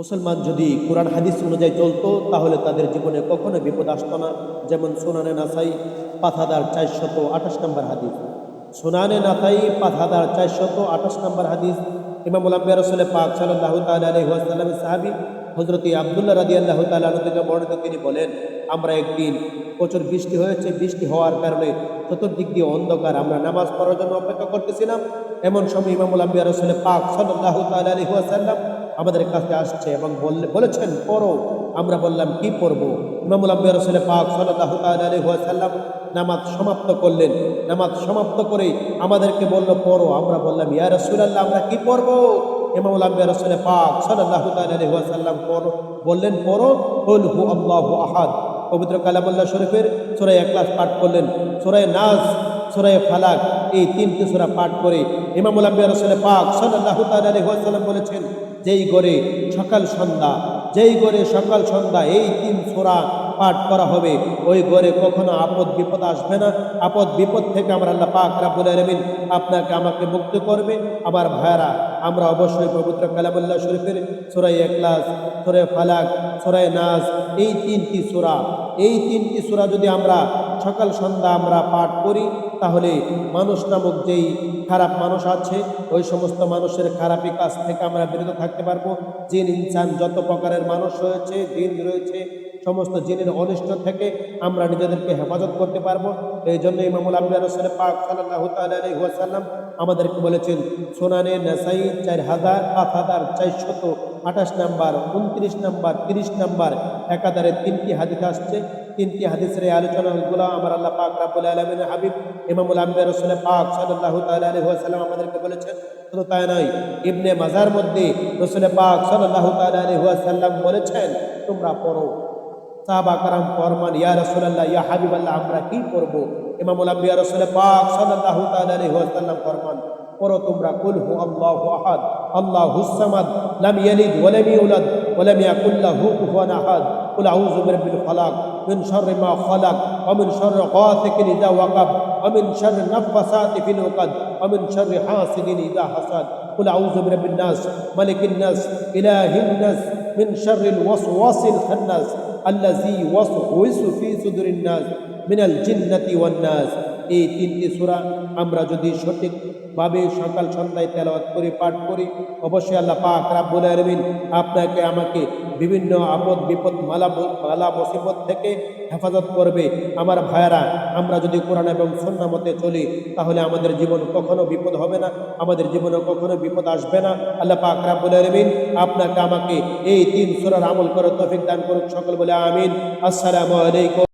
মুসলমান যদি কোরআন হাদিস অনুযায়ী চলতো, তাহলে তাদের জীবনে কখনো বিপদ আসতো না। যেমন সোনানে নাসাই পাথাদার চারশত আঠাশ নম্বর হাদিস। সোনানে নাসাই পাথাদার চারশত আঠাশ নম্বর হাদিস। ইমামুল আম্বিয়া রসলে পাক সাল্লাহ তাল্লামের সাহাবি হজরতি আবদুল্লাহ রাদি আল্লাহ তালু থেকে বর্ণিত তিনি বলেন, আমরা একদিন প্রচুর বৃষ্টি হয়েছে। বৃষ্টি হওয়ার কারণে চতুর্দিক দিয়ে অন্ধকার। আমরা নামাজ পড়ার জন্য অপেক্ষা করতেছিলাম। এমন সময় ইমামুল আম্বিয়া রসুল পাক সাল্লাহ তাল্লাম আমাদের কাছে আসছে এবং বললে বলেছেন, পড়ো। আমরা বললাম, কি পড়ব? ইমামুল আম্বিয়া রসুল পাক সাল্লাহ তাল্লাম নামাজ সমাপ্ত করলেন। নামাজ সমাপ্ত করে আমাদেরকে বলল, পড়ো। আমরা বললাম, ইয়া রসুলাল্লাহ, আমরা কি পড়ব? বললেন হল হু পবিত্র কালামুল্লাহ শরীফের সোরাই একলাস পাঠ করলেন সোরাই নাজ সোরাই ফালাক, এই তিনটি সোরা পাঠ করে ইমামুল আম্বিয়া রসুল পাক সাল্লাহ বলেছেন, যেই গড়ে সকাল সন্ধ্যা, যেই গড়ে সকাল সন্ধ্যা, এই তিন সোরা পাঠ করা হবে। ওই ঘরে কখনো আপদ, বিপদ আসবে না। আপদ, বিপদ থেকে আমরা আল্লাহ পাক রাব্বুল আলামিন আপনাকে, আমাকে মুক্ত করবে। আমার ভাইরা আমরা অবশ্যই পবিত্র কালামুল্লাহ শরীফের সুরাই একলাস সুরাই ফালাক সুরাই নাস, এই তিনটি সূরা, এই তিনটি সূরা যদি আমরা সকাল সন্ধ্যা আমরা পাঠ করি, তাহলে মানুষ নামক যেই খারাপ মানুষ আছে, ওই সমস্ত মানুষের খারাপি কাজ থেকে আমরা বিরত থাকতে পারব। জিন, ইনসান যত প্রকারের মানুষ রয়েছে, জিন রয়েছে সমস্ত জিনের অনিষ্ট থেকে আমরা নিজেদেরকে হেফাজত করতে পারব। এই জন্য ইমামুল আবিয়া রসুল পাক আলাইহি ওয়াসাল্লাম আমাদেরকে বলেছেন, সোনানে নাসাই চার হাজার, পাঁচ হাজার চারশত আঠাশ নাম্বার, উনত্রিশ নাম্বার, তিরিশ নাম্বার একাধারে তিনটি হাদিস আসছে। তিনটি হাদিসের এই আলোচনাগুলো আমার আল্লাহ পাক রাব্বুল আলামিন হাবিব ইমামুল আম্বিয়া রসুল পাক আলাইহি ওয়াসাল্লাম আমাদেরকে বলেছেন। শুধু তাই নয়, ইবনে মাজার মধ্যে রসুল পাক আলাইহি ওয়াসাল্লাম বলেছেন, তোমরা পড়ো। সাহাবা কারাম ফরমান ইয়া রাসূলুল্লাহ ইয়া হাবিবাল্লাহ আমরা কি করব ইমামুল আম্বিয়া রাসূল পাক সাল্লাল্লাহু তাআলা আলাইহি ওয়াসাল্লাম ফরমান পড়ো তোমরা কুল হু আল্লাহু আহাদ আল্লাহুস সামাদ লাম ইয়ালিদ ওয়া লাম ইউলাদ ওয়া লাম ইয়াকুল লাহু কুফুয়ান আহাদ قل أعوذ برب الفلق من شر ما خلق ومن شر غاسق إذا وقب ومن شر النفثات في العقد ومن شر حاسد إذا حسد قل أعوذ برب الناس ملك الناس إله الناس من شر الوسواس الخناس الذي وسوس في صدور الناس من الجنة والناس. এই তিনটি সূরা আমরা যদি সঠিকভাবে সকাল সন্ধ্যায় তেলাওয়াত করি, পাঠ করি, অবশ্যই আল্লাহ পাক রাব্বুল আলামিন আপনাকে আমাকে বিভিন্ন আপদ, বিপদ, মালা মালা, মুসিবত থেকে হেফাজত করবে। আমার ভাইয়ারা, আমরা যদি কোরআন এবং সন্না মতে চলি, তাহলে আমাদের জীবন কখনো বিপদ হবে না, আমাদের জীবনে কখনো বিপদ আসবে না। আল্লাহ পাক রাব্বুল আলামিন আপনাকে আমাকে এই তিন সুরার আমল করে তৌফিক দান করুক সকল বলে আমিন। আসসালামু আলাইকুম।